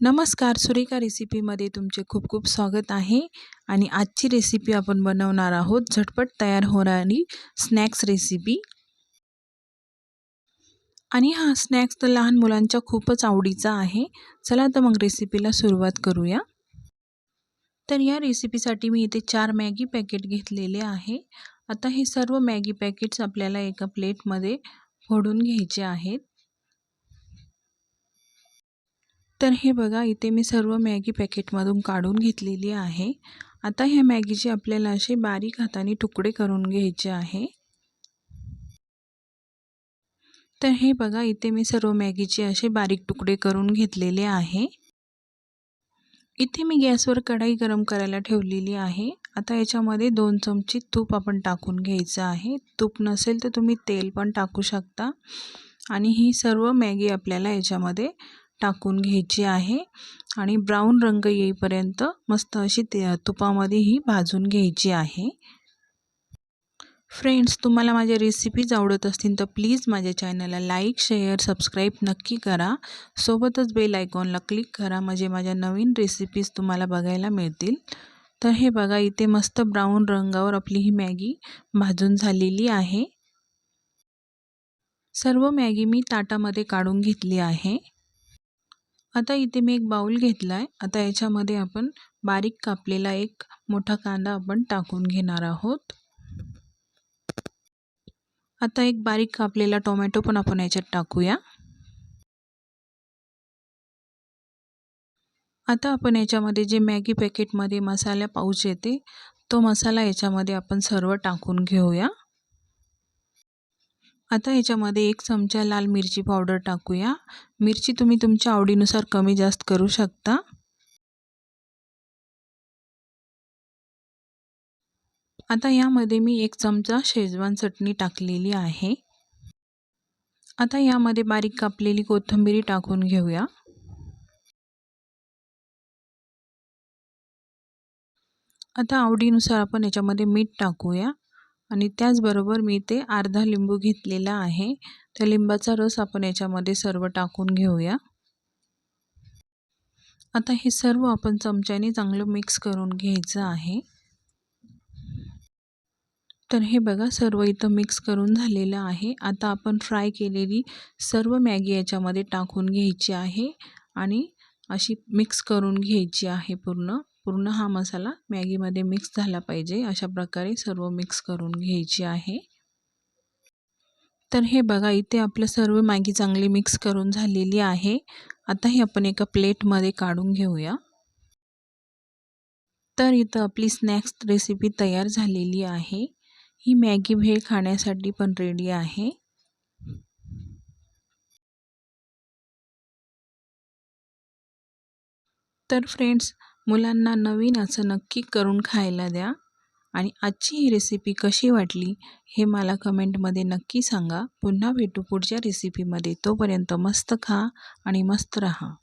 नमस्कार सुरेखा रेसिपीमध्ये तुमचे खूप खूप स्वागत आहे आणि आजची रेसिपी आपण बनवणार आहोत झटपट तयार होणारी स्नॅक्स रेसिपी. आणि हा स्नॅक्स तर लहान मुलांच्या खूपच आवडीचा आहे. चला तर मग रेसिपीला सुरुवात करूया. तर या रेसिपीसाठी मी इथे चार मॅगी पॅकेट घेतलेले आहे. आता हे सर्व मॅगी पॅकेट्स आपल्याला एका प्लेटमध्ये फोडून घ्यायचे आहेत. तर हे बघा इथे मी सर्व मॅगी पॅकेटमधून काढून घेतलेली आहे. आता ह्या मॅगीचे आपल्याला असे बारीक हाताने तुकडे करून घ्यायचे आहे. तर हे बघा इथे मी सर्व मॅगीचे असे बारीक तुकडे करून घेतलेले आहे. इथे मी गॅसवर कढाई गरम करायला ठेवलेली आहे. आता याच्यामध्ये दोन चमचे तूप आपण टाकून घ्यायचं आहे. तूप नसेल तर तुम्ही तेल पण टाकू शकता. आणि ही सर्व मॅगी आपल्याला याच्यामध्ये टाकून घ्यायची आहे आणि ब्राऊन रंग येईपर्यंत मस्त अशी ते तुपामध्ये ही भाजून घ्यायची आहे. फ्रेंड्स तुम्हाला माझ्या रेसिपीज आवडत असतील तर प्लीज माझ्या चॅनलला लाईक शेअर सबस्क्राईब नक्की करा. सोबतच बेल आयकॉनला क्लिक करा म्हणजे माझ्या नवीन रेसिपीज तुम्हाला बघायला मिळतील. तर हे बघा इथे मस्त ब्राऊन रंगावर आपली ही मॅगी भाजून झालेली आहे. सर्व मॅगी मी ताटामध्ये काढून घेतली आहे. आता इथे मी एक बाऊल घेतला आहे आता याच्यामध्ये आपण बारीक कापलेला एक मोठा कांदा आपण टाकून घेणार आहोत. आता एक बारीक कापलेला टोमॅटो पण आपण याच्यात टाकूया. आता आपण याच्यामध्ये जे मॅगी पॅकेटमध्ये मसाला पाऊच येते तो मसाला याच्यामध्ये आपण सर्व टाकून घेऊया. आता याच्यामध्ये एक चमचा लाल मिरची पावडर टाकूया. मिरची तुम्ही तुमच्या आवडीनुसार कमी जास्त करू शकता. आता यामध्ये मी एक चमचा शेजवान चटणी टाकलेली आहे. आता यामध्ये बारीक कापलेली कोथिंबिरी टाकून घेऊया. आता आवडीनुसार आपण याच्यामध्ये मीठ टाकूया. आणि त्याचबरोबर मी ते अर्धा लिंबू घेतलेला आहे. त्या लिंबाचा रस आपण याच्यामध्ये सर्व टाकून घेऊया. आता हे सर्व आपण चमच्याने चांगलं मिक्स करून घ्यायचं आहे. तर हे बघा सर्व इथं मिक्स करून झालेलं आहे. आता आपण फ्राय केलेली सर्व मॅगी याच्यामध्ये टाकून घ्यायची आहे आणि अशी मिक्स करून घ्यायची आहे पूर्ण. पूर्ण हा मसाला मॅगीमध्ये मिक्स झाला पाहिजे. अशा प्रकारे सर्व मिक्स करून घ्यायची आहे. तर हे बघा इथे आपलं सर्व मॅगी चांगली मिक्स करून झालेली आहे. आता हे आपण एका प्लेटमध्ये काढून घेऊया. तर इथं आपली स्नॅक्स रेसिपी तयार झालेली आहे. ही मॅगी भेळ खाण्यासाठी पण रेडी आहे. तर फ्रेंड्स मुलांना नवीन असं नक्की करून खायला द्या. आणि आजची ही रेसिपी कशी वाटली हे मला कमेंटमध्ये नक्की सांगा. पुन्हा भेटू पुढच्या रेसिपीमध्ये तोपर्यंत मस्त खा आणि मस्त रहा.